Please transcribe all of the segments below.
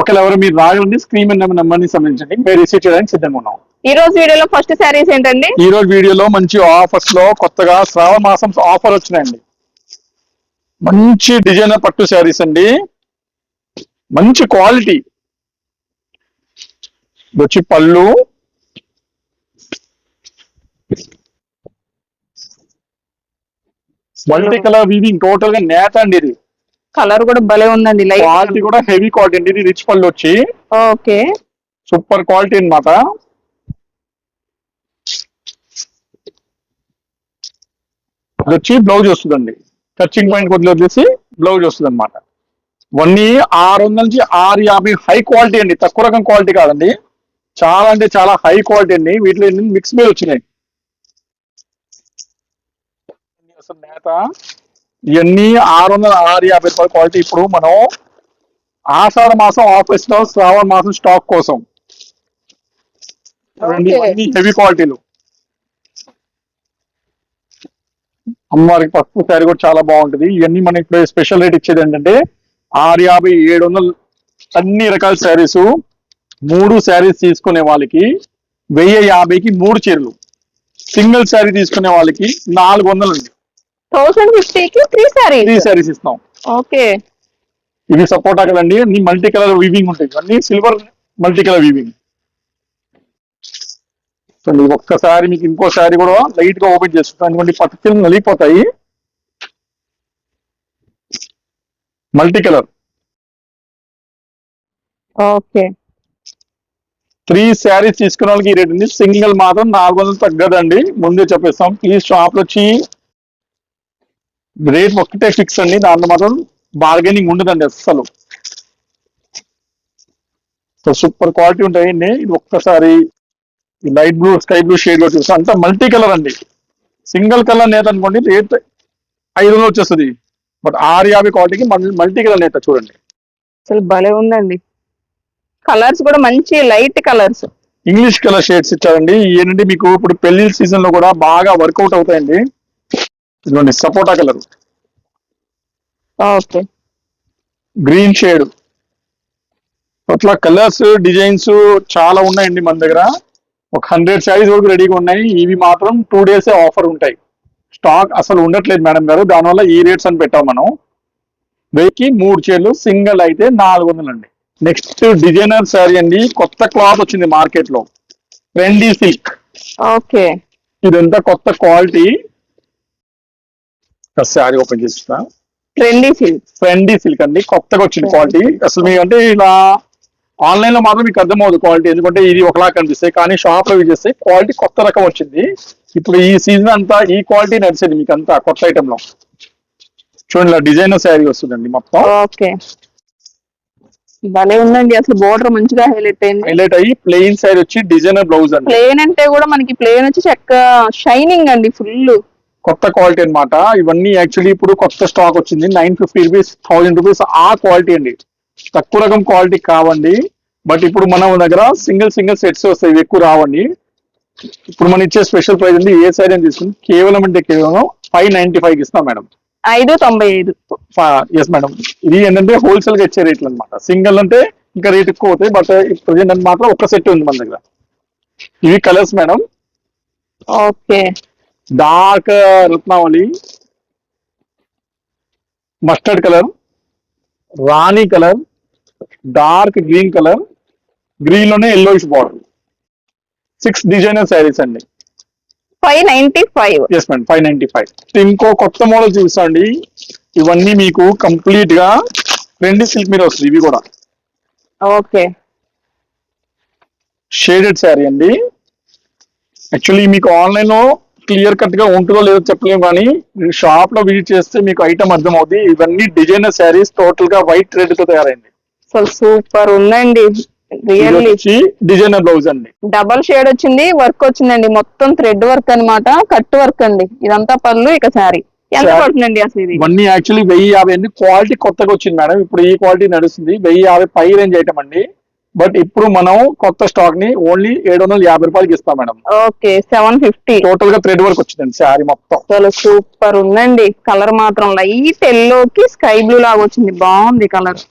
ఒకవేళ ఎవరు మీరు రాగలండి స్క్రీన్ మీద నెంబర్ని సంబంధించండి. మీరు రిసీవ్ చేయడానికి సిద్ధంగా ఉన్నాం. ఈ రోజు వీడియోలో ఫస్ట్ శారీస్ ఏంటండి? ఈ రోజు వీడియోలో మంచి ఆఫర్స్లో కొత్తగా శ్రావణ మాసం ఆఫర్ వచ్చినాయండి. మంచి డిజైనర్ పట్టు శారీస్ అండి. మంచి క్వాలిటీ వచ్చి పళ్ళు. మల్టీ కలర్ వీవింగ్ టోటల్గా నేత అండి ఇది. కలర్ కూడా భలే ఉందండి లైట్ క్వాలిటీ కూడా హెవీ క్వాలిటీ అండి ఇది రిచ్ పళ్ళు వచ్చి. ఓకే. సూపర్ క్వాలిటీ అన్నమాట. ఇది వచ్చి బ్లౌజ్ వస్తుందండి. టచింగ్ పాయింట్ కొద్దిగా వదిలేసి బ్లౌజ్ వస్తుంది అనమాట ఇవన్నీ ఆరు వందల నుంచి ఆరు యాభై హై క్వాలిటీ అండి. తక్కువ రకం క్వాలిటీ కాదండి. చాలా అంటే చాలా హై క్వాలిటీ అండి. వీటిలో మిక్స్ మీద వచ్చినాయి. అసలు నేత ఇవన్నీ ఆరు వందల ఆరు యాభై రూపాయల క్వాలిటీ ఇప్పుడు మనం ఆషాఢ మాసం ఆఫీస్లో శ్రావణ మాసం స్టాక్ కోసం. Okay. హెవీ క్వాలిటీలు అమ్మవారికి పసుపు శారీ కూడా చాలా బాగుంటుంది. ఇవన్నీ మనం ఇప్పుడు స్పెషల్ రేట్ ఇచ్చేది ఏంటంటే ఆరు యాభై ఏడు వందలు అన్ని రకాల శారీస్ మూడు శారీస్ తీసుకునే వాళ్ళకి వెయ్యి యాభైకి మూడు చీరలు. సింగిల్ శారీ తీసుకునే వాళ్ళకి నాలుగు వందలు అండి థౌసండ్ ఫిఫ్టీకి త్రీ త్రీ శారీస్ శారీస్ ఇస్తాం. ఓకే. ఇవి సపోర్టా కదండి అన్ని మల్టీ కలర్ వీవింగ్ ఉంటాయి. అన్ని సిల్వర్ మల్టీ కలర్ వీవింగ్ చూడండి ఒక్కసారి మీకు ఇంకో సారీ కూడా లైట్గా ఓపెన్ చేస్తాను ఎందుకంటే పట్టు చీరలు నలిగిపోతాయి. Multi colour okay. Three saris తీసుకున్న వాళ్ళకి ఈ రేట్ ఉంది. సింగిల్ మాత్రం నాలుగు వందలు తగ్గదండి. ముందే చెప్పేస్తాం. ప్లీజ్ షాప్లో వచ్చి రేట్ ఒక్కటే ఫిక్స్ అండి. దాంట్లో మాత్రం బార్గెనింగ్ ఉండదండి అస్సలు. సో సూపర్ క్వాలిటీ ఉంటాయండి ఇది ఒక్కసారి లైట్ బ్లూ స్కై బ్లూ షేడ్లో చూస్తాం అంతా మల్టీ కలర్ అండి. సింగిల్ కలర్ నేత అనుకోండి రేట్ ఐదు వందలు వచ్చేస్తుంది. బట్ ఆరు యాభై క్వాలిటీకి మల్టీ కలర్ నేత చూడండి. అసలు భలే ఉందండి. కలర్స్ కూడా మంచి light colours. English colour shades ఇచ్చారండి. ఏంటంటే మీకు ఇప్పుడు పెళ్ళి సీజన్లో కూడా బాగా వర్కౌట్ అవుతాయండి. ఇదిగోండి సపోటా కలర్. ఓకే. Green shade. అట్లా కలర్స్ డిజైన్స్ చాలా ఉన్నాయండి మన దగ్గర. ఒక హండ్రెడ్ శారీస్ వరకు రెడీగా ఉన్నాయి. ఇవి మాత్రం టూ డేస్ ఆఫర్ ఉంటాయి. స్టాక్ అసలు ఉండట్లేదు మేడం గారు. దానివల్ల ఈ రేట్స్ అని పెట్టాం మనం. వెయ్యికి మూడు చీరలు సింగిల్ అయితే నాలుగు వందలు అండి. నెక్స్ట్ డిజైనర్ శారీ అండి. కొత్త క్లాత్ వచ్చింది మార్కెట్లో ట్రెండీ సిల్క్. ఓకే. ఇదంతా కొత్త క్వాలిటీ. శారీ ఓపెన్ చేస్తా ట్రెండీ సిల్క్ ట్రెండీ సిల్క్ అండి. కొత్తగా వచ్చింది క్వాలిటీ అసలు మీకు అంటే ఇలా ఆన్లైన్లో మాత్రం మీకు అర్థమవుతుంది క్వాలిటీ ఎందుకంటే ఇది ఒకలా కనిపిస్తాయి కానీ షాప్లో చేస్తే క్వాలిటీ కొత్త రకం వచ్చింది. ఇప్పుడు ఈ సీజన్ అంతా ఈ క్వాలిటీ నడిచేది మీకు అంతా కొత్త ఐటమ్లో. చూడండి ఇలా డిజైనర్ శారీ వస్తుందండి మొత్తం. ఓకే. భలే ఉందండి. అసలు బోర్డర్ మంచిగా హైలైట్ అయింది. హైలైట్ అయ్యి ప్లెయిన్ శారీ వచ్చి డిజైనర్ బ్లౌజ్ అండి. ప్లేన్ అంటే కూడా మనకి ప్లేన్ వచ్చి చెక్క షైనింగ్ అండి ఫుల్ కొత్త క్వాలిటీ అన్నమాట. ఇవన్నీ యాక్చువల్లీ ఇప్పుడు కొత్త స్టాక్ వచ్చింది. Nine fifty rupees thousand rupees ఆ క్వాలిటీ అండి. తక్కువ రకం క్వాలిటీ కావండి. బట్ ఇప్పుడు మన దగ్గర సింగిల్ సింగిల్ సెట్స్ వస్తాయి. ఎక్కువ రావండి. ఇప్పుడు మనం ఇచ్చే స్పెషల్ ప్రైస్ అండి. ఏ సైడ్ అని తీసుకుని కేవలం అంటే కేవలం ఫైవ్ నైన్టీ ఫైవ్ ఇస్తాం మేడం ఐదు తొంభై ఐదు. ఎస్ మేడం ఇది ఏంటంటే హోల్సేల్గా ఇచ్చే రేట్లు అనమాట సింగిల్ అంటే ఇంకా రేట్ ఎక్కువ అవుతాయి. బట్ ప్రజెంట్ అంటే మాత్రం ఒక్క సెట్ ఉంది మన దగ్గర. ఇవి colours madam okay dark Ratnavali mustard colour రాణి colour dark green colour గ్రీన్లోనే yellowish border six designer saris అండి. Five ninety five yes madam five ninety five ఇంకో కొత్త మోడల్ చూసండి ఇవన్నీ మీకు కంప్లీట్గా ట్రెండీ సిల్క్ మీద వస్తుంది ఇవి కూడా. ఓకే షేడెడ్ శారీ అండి. యాక్చువల్లీ మీకు ఆన్లైన్లో క్లియర్ కట్గా ఉంటుందో లేదో చెప్పలేము కానీ షాప్లో విజిట్ చేస్తే మీకు ఐటమ్ అర్థం అవుతుంది ఇవన్నీ డిజైనర్ శారీస్ టోటల్గా వైట్ రెడ్తో తయారైంది. అసలు సూపర్ ఉందండి. రియల్లీ డిజైనర్ బ్లౌజ్ అండి. డబల్ షేడ్ వచ్చింది వర్క్ వచ్చిందండి. మొత్తం థ్రెడ్ వర్క్ అన్నమాట కట్ వర్క్ అండి. ఇదంతా పళ్ళు ఇక శారీ ఎంత. పడుతుందండి అసలు ఇది? ఇవన్నీ యాక్చువల్లీ వెయ్యి యాభై అండి. క్వాలిటీ కొత్తగా వచ్చింది మేడం. ఇప్పుడు ఈ క్వాలిటీ నడుస్తుంది. వెయ్యి యాభై పై రేంజ్ ఐటమ్ అండి. బట్ ఇప్పుడు మనం కొత్త స్టాక్ని ఓన్లీ ఏడు వందల యాభై రూపాయలకి ఇస్తాం మేడం. Okay seven fifty. టోటల్గా థ్రెడ్ వర్క్ వచ్చిందండి శారీ మొత్తం. అసలు సూపర్ ఉందండి. కలర్ మాత్రం లైట్ ఎల్లోకి స్కై బ్లూ లాగా వచ్చింది. బాగుంది కలర్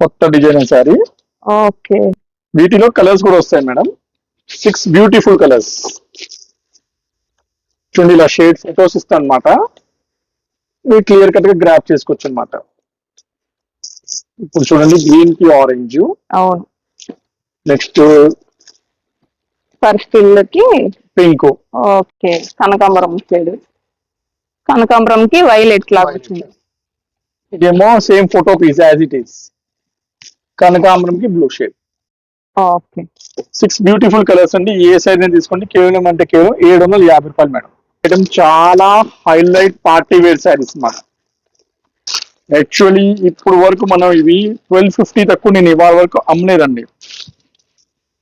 కొత్త డిజైనర్ శారీ. ఓకే. వీటిలో కలర్స్ కూడా వస్తాయి మేడం. సిక్స్ బ్యూటిఫుల్ కలర్స్ చూడండి ఇలా షేడ్ ఫొటోస్ ఇస్తాను అనమాట మీరు క్లియర్ కట్గా గ్రాప్ చేసుకోవచ్చు అనమాట ఇప్పుడు చూడండి గ్రీన్కి ఆరెంజ్. అవును. నెక్స్ట్ పర్ఫిల్కి పింక్. ఓకే కనకాంబరం షేడ్. కనకాంబరం కి వైలెట్ లాగా వచ్చింది. ఇదేమో same photo piece as it is కనకాంబరం కి blue shade. Okay. Six beautiful colours అండి. ఏ సైజ్ అని తీసుకోండి? కేవలం అంటే కేవలం ఏడు వందల యాభై రూపాయలు మేడం. చాలా హైలైట్ పార్టీ వేర్ శారీస్ అన్నమాట యాక్చువల్లీ ఇప్పుడు వరకు మనం ఇవి ట్వెల్వ్ ఫిఫ్టీ తక్కువ నేను ఇవాళ వరకు అమ్మలేదండి.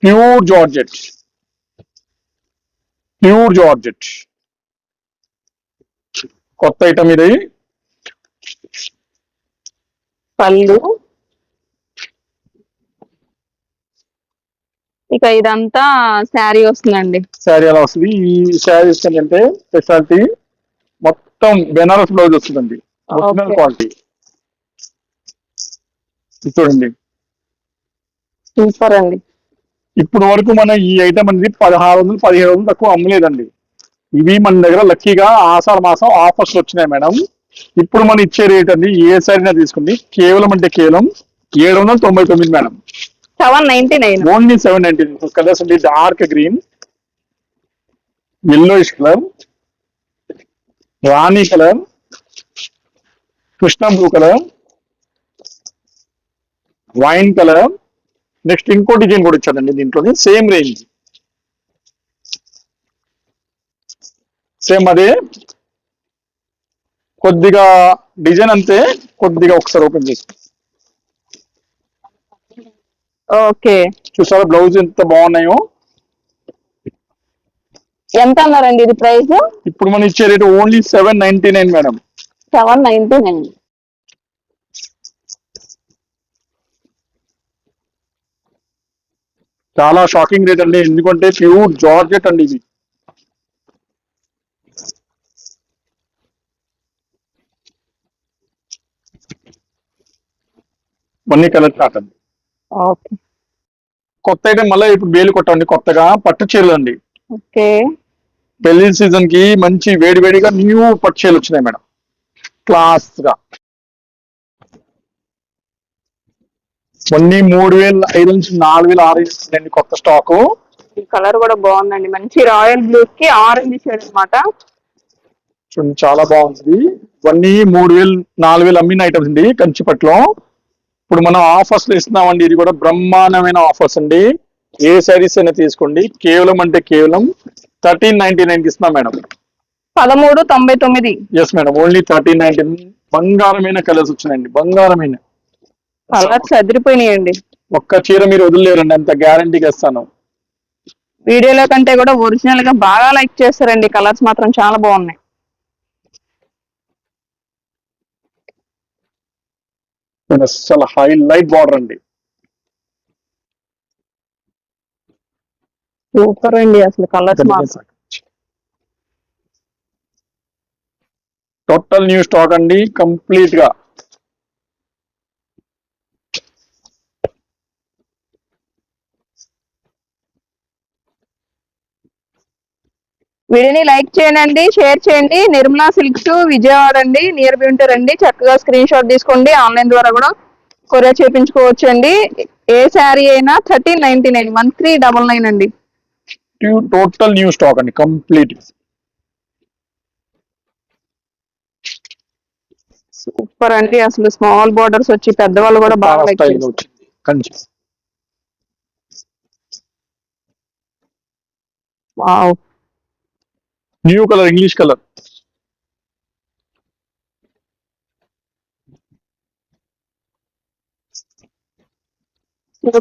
ప్యూర్ జార్జెట్ ప్యూర్ జార్జెట్ కొత్త ఐటమ్ ఇది. పళ్ళు ఇక ఇదంతా శారీ వస్తుందండి. శారీ ఎలా వస్తుంది? ఈ శారీస్ ఏంటంటే స్పెషాలిటీ మొత్తం బెనారస్ బ్లౌజ్ వస్తుందండి. ఒరిజినల్. క్వాలిటీ చూడండి. సూపర్ అండి ఇప్పుడు వరకు మనం ఈ ఐటమ్ అనేది పదహారు వందలు పదిహేడు వందలు తక్కువ అమ్మలేదండి. ఇవి మన దగ్గర లక్కీగా ఆషాఢ మాసం ఆఫర్స్ వచ్చినాయి మేడం. ఇప్పుడు మనం ఇచ్చే రేట్ అండి ఏ సైనా తీసుకోండి. కేవలం అంటే కేవలం ఏడు వందల తొంభై తొమ్మిది madam. Seven ninety nine. Only seven ninety colours అండి డార్క్ గ్రీన్ ఎల్లోయిష్ కలర్ రాణి colour Krishna blue colour wine colour. Next ఇంకో డిజైన్ కూడా ఇచ్చాడండి దీంట్లోని. Same range. సేమ్ అదే. కొద్దిగా డిజైన్ అంతే కొద్దిగా ఒకసారి ఓపెన్ చేసి ఓకే. చూసారా బ్లౌజ్ ఎంత బాగున్నాయో? ఎంత అన్నారండి ఇది ప్రైస్? ఇప్పుడు మనం ఇచ్చే rate only seven ninety nine madam. Seven ninety nine. చాలా షాకింగ్ రేట్ అండి. ఎందుకంటే ప్యూర్ జార్జెట్ అండి ఇది. వన్నీ కలర్ కాటన్ ఓకే. కొత్త ఐటమ్ మళ్ళీ ఇప్పుడు బేలు కొట్టండి. కొత్తగా పట్టు చీరలు అండి. పెళ్ళి సీజన్కి మంచి వేడి వేడిగా న్యూ పట్టు చీరలు వచ్చినాయి మేడం. క్లాస్గా. కొన్ని మూడు వేల ఐదు నుంచి నాలుగు వేల ఆరు వేలు కొత్త స్టాకు ఈ కలర్ కూడా బాగుందండి. మంచి రాయల్ బ్లూ కి ఆరెంజ్ షేడ్ అన్నమాట. చూడండి చాలా బాగుంది. ఇవన్నీ మూడు వేలు నాలుగు వేలు అమ్మిన ఐటమ్స్ అండి కంచిపట్లో. ఇప్పుడు మనం ఆఫర్స్లో ఇస్తున్నామండి ఇది కూడా బ్రహ్మాండమైన ఆఫర్స్ అండి. ఏ శారీస్ అయినా తీసుకోండి. కేవలం అంటే కేవలం థర్టీన్ నైన్టీ నైన్ ఇస్తున్నాం మేడం. పదమూడు తొంభై తొమ్మిది. Yes madam only thirteen ninety బంగారమైన colours వచ్చినాయండి. బంగారమైన. కలర్స్ అదిరిపోయినాయండి ఒక్క చీర మీరు వదిలేరండి అంత గ్యారంటీగా ఇస్తాను. వీడియోలో కంటే కూడా ఒరిజినల్గా బాగా లైక్ చేస్తారండి కలర్స్ మాత్రం చాలా బాగున్నాయి. చాలా హైలైట్ బార్డర్ అండి. సూపర్ అండి అసలు కలర్స్ మాత్రం. టోటల్ న్యూ స్టాక్ అండి కంప్లీట్గా. వీడియోని లైక్ చేయండి షేర్ చేయండి. నిర్మలా సిల్క్స్ విజయవాడ అండి. నియర్ బై ఉంటారండి చక్కగా స్క్రీన్ షాట్ తీసుకోండి. ఆన్లైన్ ద్వారా కూడా కొరియర్ చేయించుకోవచ్చు అండి ఏ శారీ అయినా thirteen ninety nine one three double nine అండి. టోటల్ న్యూ స్టాక్ అండి. కంప్లీట్ సూపర్ అండి. అసలు స్మాల్ బోర్డర్స్ వచ్చి పెద్దవాళ్ళు కూడా బాగా wow new colour English colour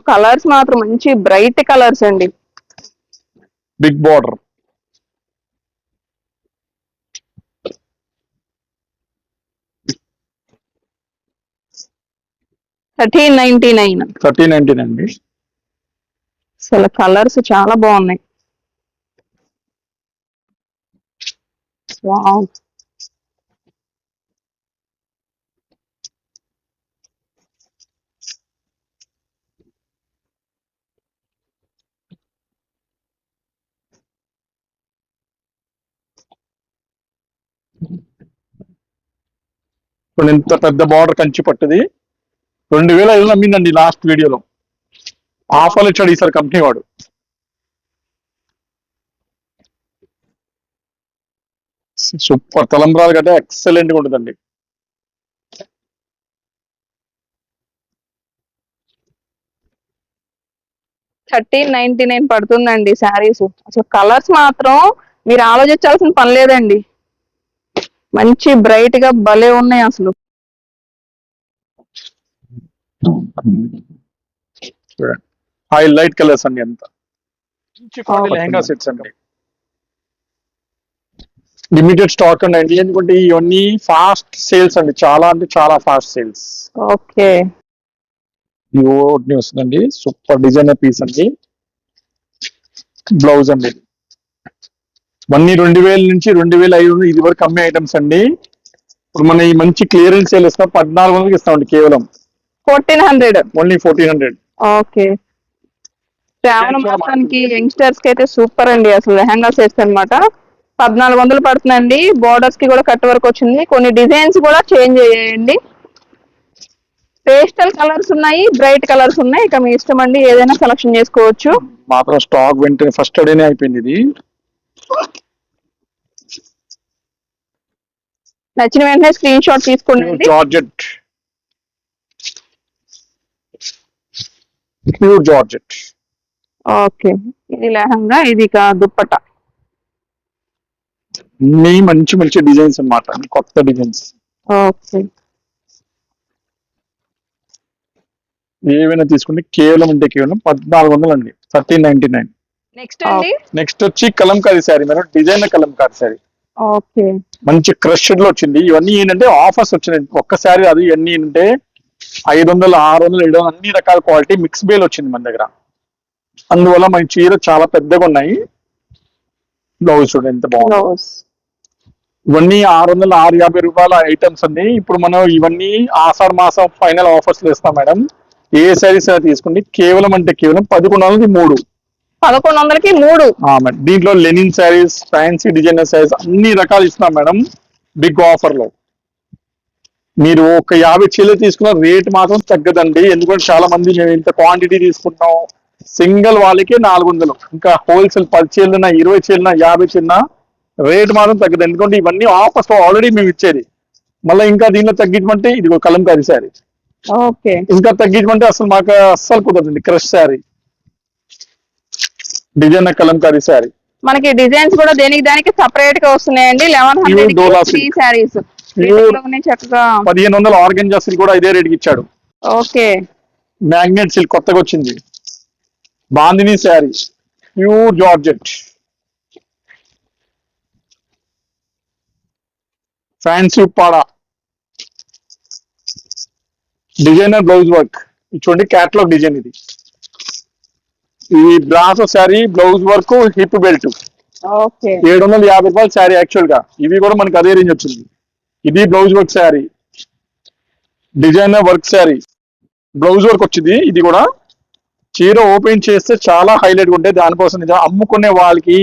colours మాత్రం మంచి బ్రైట్ కలర్స్ అండి. Big border thirteen ninety nine thirty nineteen అండి అసలు కలర్స్ చాలా బాగున్నాయి. Wow. ఇప్పుడు ఇంత పెద్ద బార్డర్ కంచి పట్టుది. రెండు వేల ఐదు అమ్మిందండి లాస్ట్ వీడియోలో ఆఫర్లు ఇచ్చాడు ఈసారి కంపెనీ వాడు. సూపర్ తలంబ్రాలు గట్టే ఎక్సలెంట్గా ఉంటుందండి. థర్టీన్ నైన్టీ నైన్ పడుతుందండి శారీస్ అసలు కలర్స్ మాత్రం మీరు ఆలోచించాల్సిన పని లేదండి. మంచి బ్రైట్గా భలే ఉన్నాయి అసలు. చూడండి. హైలైట్ కలర్స్ అండి ఎంత Oh. లెహంగా సెట్స్ అండి. లిమిటెడ్ స్టాక్ అండి. ఎందుకంటే ఇవన్నీ ఫాస్ట్ సేల్స్ అండి. చాలా అంటే చాలా ఫాస్ట్ సేల్స్ ఓకే. ఒకటి వస్తుందండి. సూపర్ డిజైనర్ పీస్ అండి. బ్లౌజ్ అండి. ఇవన్నీ రెండు వేల నుంచి రెండు వేల ఐదు వందలు ఇది వరకు అమ్మే ఐటమ్స్ అండి. ఇప్పుడు మన ఈ మంచి క్లియరెన్స్ సేల్ ఇస్తాం పద్నాలుగు వందలకి ఇస్తామండి కేవలం. Fourteen hundred only fourteen hundred okay. Shravana మాసానికి యంగ్స్టర్స్కి అయితే సూపర్ అండి. అసలు లెహంగా సెట్స్ అన్నమాట పద్నాలుగు వందలు పడుతుందండి. బోర్డర్స్కి కూడా కట్ వర్క్ వచ్చింది. కొన్ని డిజైన్స్ కూడా చేంజ్ అయ్యాయండి. పేస్టల్ కలర్స్ ఉన్నాయి బ్రైట్ కలర్స్ ఉన్నాయి. ఇక మీ ఇష్టం అండి ఏదైనా సెలెక్షన్ చేసుకోవచ్చు. మాత్రం స్టాక్ వెంటనే ఫస్ట్ డేనే అయిపోయింది ఇది. నచ్చిన వెంటనే స్క్రీన్ షాట్ తీసుకోండి. జార్జెట్ ప్యూర్ జార్జెట్ ఓకే ఇది లెహంగా ఇది ఇక దుప్పట. అన్ని మంచి మంచి డిజైన్స్ అన్నమాట కొత్త డిజైన్స్ ఓకే. ఏవైనా తీసుకుంటే కేవలం అంటే కేవలం పద్నాలుగు వందలు అండి థర్టీన్ నైన్టీ నైన్. నెక్స్ట్ అండి? నెక్స్ట్ వచ్చి Kalamkari sari madam designer Kalamkari sari okay. మంచి క్రష్డ్లో వచ్చింది. ఇవన్నీ ఏంటంటే ఆఫర్స్ వచ్చినాయి. ఒక్క శారీ అది ఇవన్నీ ఏంటంటే ఐదు వందలు ఆరు వందలు ఏడు వందలు అన్ని రకాల క్వాలిటీ మిక్స్ బేల్ వచ్చింది మన దగ్గర. అందువల్ల మన చీర చాలా పెద్దగా ఉన్నాయి. బ్లౌజ్ చూడండి ఎంత బాగుంది. బ్లౌజ్ ఇవన్నీ ఆరు వందల ఆరు యాభై రూపాయల ఐటమ్స్ అండి. ఇప్పుడు మనం ఇవన్నీ ఆషాఢ మాసం ఫైనల్ ఆఫర్స్ ఇస్తాం మేడం. ఏ శారీస్ అయినా తీసుకోండి. కేవలం అంటే కేవలం పదకొండు వందలకి మూడు. పదకొండు వందలకి మూడు. దీంట్లో linen saris fancy designer saris అన్ని రకాలు ఇస్తున్నాం మేడం. బిగ్ ఆఫర్లో. మీరు ఒక యాభై చీరలు తీసుకున్న రేట్ మాత్రం తగ్గదండి. ఎందుకంటే చాలా మంది మేము ఇంత క్వాంటిటీ తీసుకుంటాం సింగిల్ వాళ్ళకి నాలుగు వందలు. ఇంకా హోల్సేల్ పది చీరలున్నా ఇరవై చీరలున్నా యాభై చీరన రేట్ మాత్రం తగ్గదు. ఎందుకంటే ఇవన్నీ ఆఫర్స్ ఆల్రెడీ మేము ఇచ్చేది. మళ్ళీ ఇంకా దీనిలో తగ్గించమంటే ఇది ఒక కలంకారీ శారీ. ఓకే. ఇంకా తగ్గించమంటే అసలు మాకు అస్సలు కుదరదండి. క్రష్ శారీ. డిజైనర్ కలంకారీ శారీ. మనకి డిజైన్స్ కూడా దేనికి దానికి సపరేట్గా వస్తున్నాయండి. Eleven hundred. శారీస్. చక్కగా. పదిహేను వందల ఆర్గన్ సిల్క్ కూడా ఇదే రేట్కి ఇచ్చాడు. ఓకే. మ్యాగ్నెట్ సిల్క్ కొత్తగా వచ్చింది. Bandhani sari pure georgette fancy పాడ డిజైనర్ బ్లౌజ్ వర్క్ చూడండి క్యాట్లాగ్ డిజైన్ ఇది ఈ brasso sari blouse work hip belt ఏడు వందల యాభై రూపాయలు శారీ యాక్చువల్గా. ఇవి కూడా మనకి అదే రేంజ్ వచ్చింది. ఇది blouse work sari designer work sari blouse work వచ్చింది. ఇది కూడా చీర ఓపెన్ చేస్తే చాలా హైలైట్గా ఉంటాయి. దానికోసం నిజం అమ్ముకునే వాళ్ళకి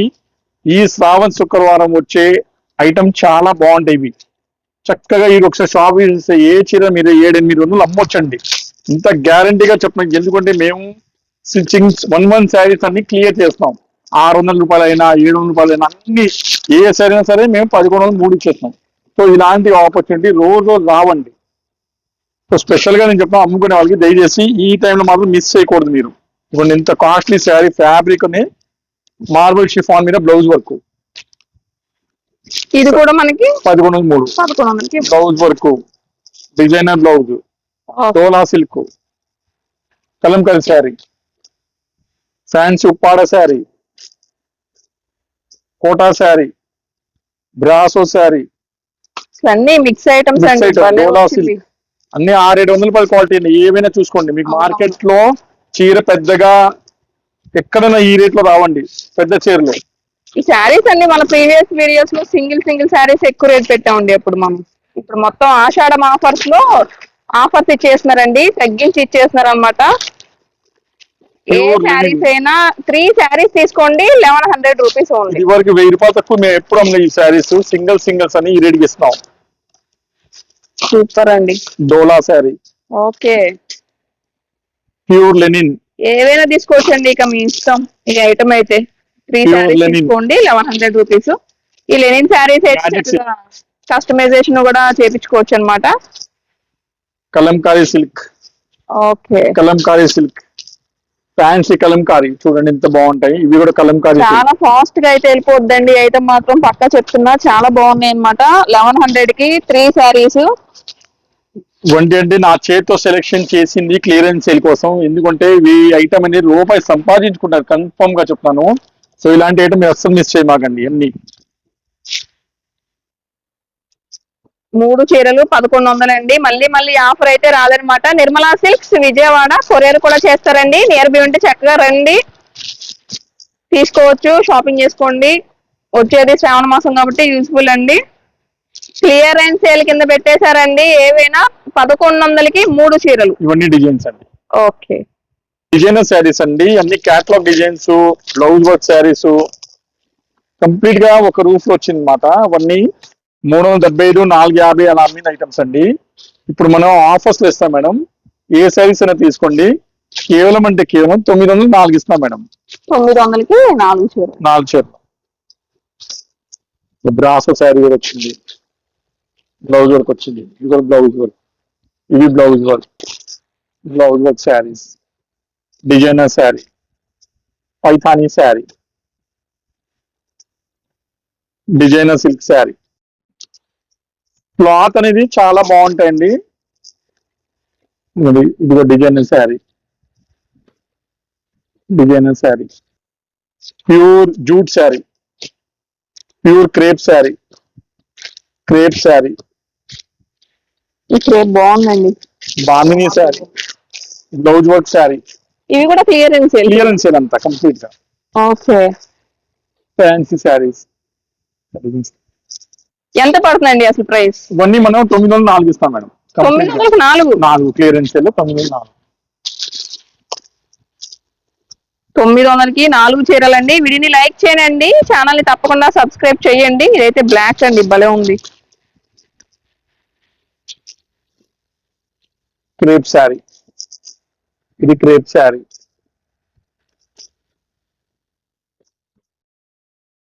ఈ శ్రావణ శుక్రవారం వచ్చే ఐటమ్ చాలా బాగుంటాయి ఇవి. చక్కగా ఇది ఒకసారి షాప్ చేస్తే ఏ చీర మీరు ఏడెనిమిది వందలు అమ్మొచ్చండి. ఇంత గ్యారంటీగా చెప్పండి ఎందుకంటే మేము స్టిచ్చింగ్ వన్ వన్ శారీస్ అన్ని క్లియర్ చేస్తాం. ఆరు వందల రూపాయలైనా ఏడు వందల రూపాయలైనా అన్ని ఏ శారీ అయినా సరే మేము పదకొండు వందలు మూడు ఇచ్చేస్తాం. సో ఇలాంటి ఆపర్చునిటీ రోజు రోజు రావండి. సో స్పెషల్గా నేను చెప్తాను అమ్ముకునే వాళ్ళకి దయచేసి ఈ టైంలో మాత్రం మిస్ చేయకూడదు మీరు. ఇప్పుడు ఇంత కాస్ట్లీ శారీ ఫ్యాబ్రిక్ని మార్బుల్ షిఫాన్ మీద బ్లౌజ్ వర్క్. ఇది కూడా మనకి పదకొండు వందల మూడు. పదకొండు వందలకి blouse work designer blouse Dola silk Kalamkari sari fancy Uppada sari Kota sari brasso sari. అన్ని మిక్స్ ఐటమ్స్ డోలా. సిల్క్. అన్ని ఆరేడు వందల పది క్వాలిటీ అండి ఏవైనా చూసుకోండి. మీకు. మార్కెట్లో చీర పెద్దగా ఎక్కడైనా ఈ రేట్లో రావండి. పెద్ద చీరలు. ఈ శారీస్ అన్ని మన ప్రీవియస్ వీడియోస్లో సింగిల్ సింగిల్ శారీస్ ఎక్కువ రేట్ పెట్టామండి ఇప్పుడు మనం. ఇప్పుడు మొత్తం ఆషాఢం ఆఫర్స్లో ఆఫర్స్ ఇచ్చేస్తున్నారండి. తగ్గించి ఇచ్చేస్తున్నారు అనమాట ఏ. శారీస్ అయినా త్రీ శారీస్ తీసుకోండి లెవెన్ హండ్రెడ్ రూపీస్ ఓన్లీ. ఇది వరకు వెయ్యి రూపాయలు తక్కువ మేము ఎప్పుడు అమ్మలే ఈ శారీస్. సింగిల్ సింగిల్స్ అని ఈ రేట్కి ఇస్తున్నాం. సూపర్ అండి Dola sari. Okay. Pure linen. ఏవైనా తీసుకోవచ్చండి ఇక మీ ఇష్టం. ఇక ఐటమ్ అయితే త్రీ శారీస్. తీసుకోండి లెవెన్ హండ్రెడ్ రూపీస్. ఈ లెనిన్ శారీస్ అయితే. కస్టమైజేషన్ కూడా చేపించుకోవచ్చు అనమాట Kalamkari silk. Okay. Kalamkari silk. Fancy Kalamkari. చూడండి ఎంత బాగుంటాయి. ఇవి కూడా కలంకారీ చాలా ఫాస్ట్గా అయితే వెళ్ళిపోద్దండి. ఐటమ్ మాత్రం పక్కా చెప్తున్నా. చాలా బాగున్నాయి అనమాట లెవెన్ హండ్రెడ్కి త్రీ శారీస్. వంటి అంటే నా చేతితో సెలెక్షన్ చేసింది క్లియరెన్స్ సేల్ కోసం. ఎందుకంటే ఈ ఐటమ్ అనేది రూపాయి సంపాదించుకుంటారు కన్ఫర్మ్గా చెప్తాను. సో ఇలాంటి ఐటమ్ మీరు అస్సలు మిస్ చేయమాకండి అన్ని మూడు చీరలు పదకొండు వందలండి. మళ్ళీ మళ్ళీ ఆఫర్ అయితే రాదనమాట నిర్మలా సిల్క్స్ విజయవాడ. కొరియర్ కూడా చేస్తారండి. నియర్ బై ఉంటే చక్కగా రండి. తీసుకోవచ్చు షాపింగ్ చేసుకోండి. వచ్చేది శ్రావణ మాసం కాబట్టి యూస్ఫుల్ అండి. క్లియరెన్స్ సేల్ కింద పెట్టేశారండి. ఏవైనా పదకొండు వందలకి మూడు చీరలు. ఇవన్నీ డిజైన్స్ అండి. ఓకే. డిజైనర్ శారీస్ అండి. అన్ని catalogue designs blouse work saris కంప్లీట్గా ఒక రూఫ్లో వచ్చింది అనమాట అవన్నీ మూడు వందల డెబ్బై ఐదు నాలుగు యాభై అలా అమ్మిన ఐటమ్స్ అండి. ఇప్పుడు మనం ఆఫర్స్లో ఇస్తాం మేడం. ఏ శారీస్ అయినా తీసుకోండి. కేవలం అంటే కేవలం తొమ్మిది వందలు నాలుగు ఇస్తాం మేడం. తొమ్మిది వందలకి నాలుగు చీరలు. నాలుగు చీరలు. బ్రాసో శారీ కూడా వచ్చింది. బ్లౌజ్ వర్క్ వచ్చింది. ఇది కూడా బ్లౌజ్ వర్క్. ఇవి blouse work. Blouse work saris designer sari. Paithani sari. Designer silk sari. Cloth అనేది చాలా బాగుంటాయండి. ఇది ఇదిగో designer sari. Designer sari. Pure jute sari. Pure crepe sari. Crepe sari. ఇప్పుడు బాగుందండి. బాందిని శారీ బ్లౌజ్ వర్క్ శారీ ఇవి కూడా క్లియరెన్స్ క్లియరెన్స్ అంతా కంప్లీట్గా ఓకే. ఫ్యాన్సీ శారీస్ ఎంత పడుతుందండి అసలు ప్రైస్? ఇవన్నీ మనం తొమ్మిది వందలు నాలుగు ఇస్తాం మేడం. తొమ్మిది వందలకు నాలుగు? నాలుగు క్లియరెన్స్ తొమ్మిది వందలు నాలుగు. తొమ్మిది వందలకి నాలుగు చీరలండి. వీడిని లైక్ చేయండి. ఛానల్ని తప్పకుండా సబ్స్క్రైబ్ చేయండి. ఇదైతే బ్లాక్ అండి భలే ఉంది. క్రేప్ శారీ. ఇది క్రేప్ శారీ.